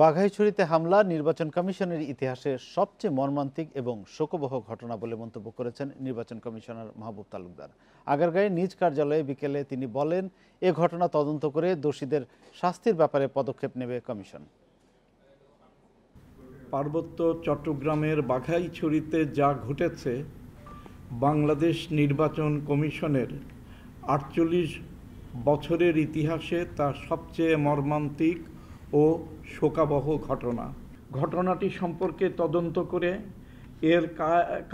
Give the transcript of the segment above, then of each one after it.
বাঘাইছড়িতে হামলা, নির্বাচন কমিশনের ইতিহাসে সবচেয়ে মর্মান্তিক এবং শোকবহ ঘটনা বলে মন্তব্য করেছেন নির্বাচন কমিশনার মাহবুব তালুকদার। আগারগাঁয়ে নিজ কার্যালয়ে বিকেলে তিনি বলেন, এ ঘটনা তদন্ত করে দোষীদের শাস্তির ব্যাপারে পদক্ষেপ নেবে কমিশন। পার্বত্য চট্টগ্রামের বাঘাইছড়িতে যা ঘটেছে, বাংলাদেশ নির্বাচন কমিশনের আটচল্লিশ বছরের ইতিহাসে তা সবচেয়ে মর্মান্তিক ও শোকাবহ ঘটনা। ঘটনাটি সম্পর্কে তদন্ত করে এর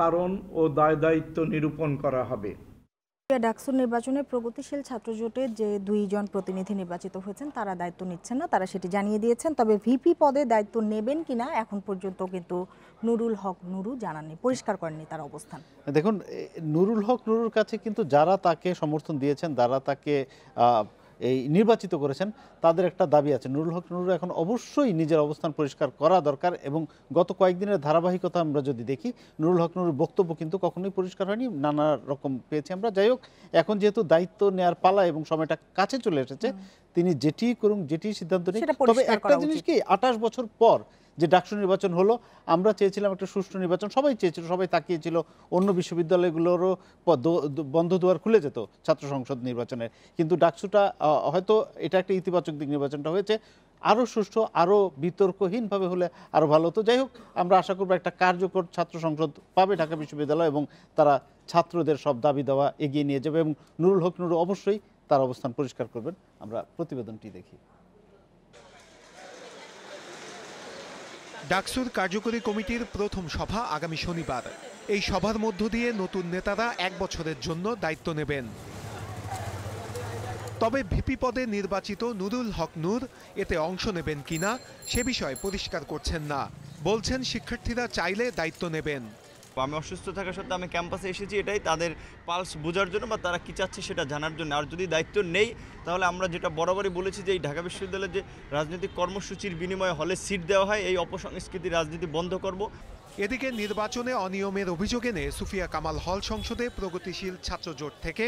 কারণ ও দায় দায়িত্ব নিরূপণ করা হবে। ডাকসুর নির্বাচনে প্রগতিশীল ছাত্র জোটের যে দুইজন প্রতিনিধি নির্বাচিত হয়েছেন তারা দায়িত্ব নিচ্ছেন না তারা সেটি জানিয়ে দিয়েছেন। তবে ভিপি পদে দায়িত্ব নেবেন কিনা এখন পর্যন্ত কিন্তু নুরুল হক নুরু জানাননি পরিষ্কার করেননি তার অবস্থান। দেখুন নুরুল হক নুরুর কাছে কিন্তু যারা তাকে সমর্থন দিয়েছেন যারা তাকে এই নির্বাচিত করেছেন তাদের একটা দাবি আছে। নুরুল হক নুরুল এখন অবশ্যই নিজের অবস্থান পরিষ্কার করা দরকার এবং গত কয়েকদিনের ধারাবাহিকতা আমরা যদি দেখি নুরুল হক নুরুর বক্তব্য কিন্তু কখনোই পরিষ্কার হয়নি নানা রকম পেয়েছি আমরা। যাই হোক এখন যেহেতু দায়িত্ব নেয়ার পালা এবং সময়টা কাছে চলে এসেছে তিনি যেটি করুন যেটি সিদ্ধান্ত নিন তবে একটা জিনিস কি আঠাশ বছর পর যে ডাকসু নির্বাচন হলো, আমরা চেয়েছিলাম একটা সুষ্ঠু নির্বাচন, সবাই চেয়েছিল, সবাই তাকিয়েছিল, অন্য বিশ্ববিদ্যালয়গুলোরও বন্ধ দুয়ার খুলে যেত ছাত্র সংসদ নির্বাচনের কিন্তু ডাকসুটা হয়তো এটা একটা ইতিবাচক দিক নির্বাচনটা হয়েছে। আরও সুষ্ঠু, আরও বিতর্কহীনভাবে হলে আরও ভালো হতো। যাই হোক, আমরা আশা করব একটা কার্যকর ছাত্র সংসদ পাবে ঢাকা বিশ্ববিদ্যালয় এবং তারা ছাত্রদের সব দাবি দেওয়া এগিয়ে নিয়ে যাবে এবং নুরুল হক নুরু অবশ্যই তার অবস্থান পরিষ্কার করবেন। আমরা প্রতিবেদনটি দেখি। ডাকসুর কার্যকরী কমিটির প্রথম সভা আগামী শনিবার। এই সভার মধ্য দিয়ে নতুন নেতারা এক বছরের জন্য দায়িত্ব নেবেন। তবে ভিপি পদে নির্বাচিত নুরুল হক নূর এতে অংশ নেবেন কিনা সে বিষয়ে পরিষ্কার করছেন না। বলছেন শিক্ষার্থীরা চাইলে দায়িত্ব নেবেন। আমি অসুস্থ থাকা সত্ত্বেও আমি ক্যাম্পাসে এসেছি এটাই তাদের পালস বোঝার জন্য বা তারা কী চাচ্ছে সেটা জানার জন্য। আর যদি দায়িত্ব নেই তাহলে আমরা যেটা বরাবরই বলেছি যে এই ঢাকা বিশ্ববিদ্যালয়ের যে রাজনৈতিক কর্মসূচির বিনিময়ে হলে সিট দেওয়া হয় এই অপসংস্কৃতি রাজনীতি বন্ধ করব। এদিকে নির্বাচনে অনিয়মের অভিযোগ এনে সুফিয়া কামাল হল সংসদে প্রগতিশীল ছাত্র জোট থেকে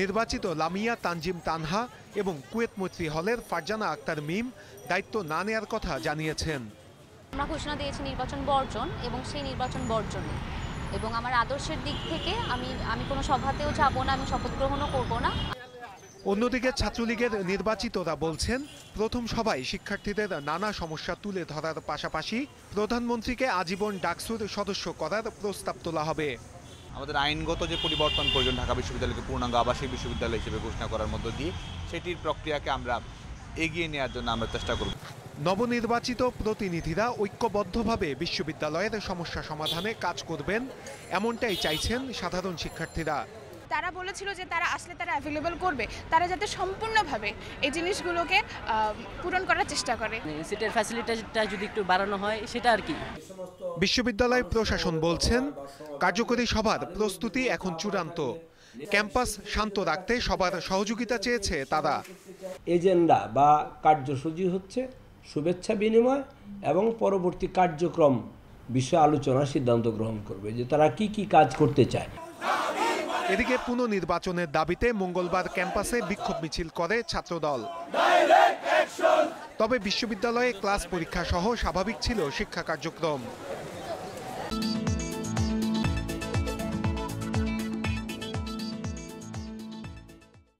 নির্বাচিত লামিয়া তানজিম তানহা এবং কুয়েত মৈত্রী হলের ফারজানা আক্তার মিম দায়িত্ব না নেয়ার কথা জানিয়েছেন। আমরা ঘোষণা দিয়েছি নির্বাচন বর্জন এবং সেই নির্বাচন বর্জনে। এবং আমার আদর্শের দিক থেকে আমি আমি কোনো সভাতেও যাব না আমি শপথ গ্রহণও করব না। অন্যদিকে ছাত্রলীগের নির্বাচিতরা বলছেন প্রথম সভায় শিক্ষার্থীদের নানা সমস্যা তুলে ধরার পাশাপাশি প্রধানমন্ত্রীকে আজীবন ডাকসুর সদস্য করার প্রস্তাব তোলা হবে। আমাদের আইনগত যে পরিবর্তন প্রয়োজন ঢাকা বিশ্ববিদ্যালয়কে পূর্ণাঙ্গ আবাসিক বিশ্ববিদ্যালয় হিসেবে ঘোষণা করার মধ্য দিয়ে সেটির প্রক্রিয়াকে আমরা এগিয়ে নেওয়ার জন্য আমরা চেষ্টা করব। নবনির্বাচিত প্রতিনিধিরা ঐক্যবদ্ধভাবে বিশ্ববিদ্যালয়ের সমস্যা সমাধানে কাজ করবেন এমনটাই চাইছেন সাধারণ শিক্ষার্থীরা। তারা বলেছিল যে তারা আসলে তারা অ্যাভেলেবল করবে তারা যাতে সম্পূর্ণভাবে এই জিনিসগুলোকে পূরণ করার চেষ্টা করে। সিটের ফ্যাসিলিটিটা যদি একটু বাড়ানো হয় সেটা আর কি? বিশ্ববিদ্যালয় প্রশাসন বলছেন কার্যকরী সভার প্রস্তুতি এখন চূড়ান্ত। ক্যাম্পাস শান্ত রাখতে সবার সহযোগিতা চেয়েছে তারা। এজেন্ডা বা কার্যসূচি হচ্ছে শুভেচ্ছা বিনিময় এবং পরবর্তী কার্যক্রম বিষয়ে আলোচনা সিদ্ধান্ত গ্রহণ করবে যে তারা কি কি কাজ করতে চায়। এদিকে পুনর্নির্বাচনের দাবিতে মঙ্গলবার ক্যাম্পাসে বিক্ষোভ মিছিল করে ছাত্রদল। তবে বিশ্ববিদ্যালয়ে ক্লাস পরীক্ষা সহ স্বাভাবিক ছিল শিক্ষা কার্যক্রম।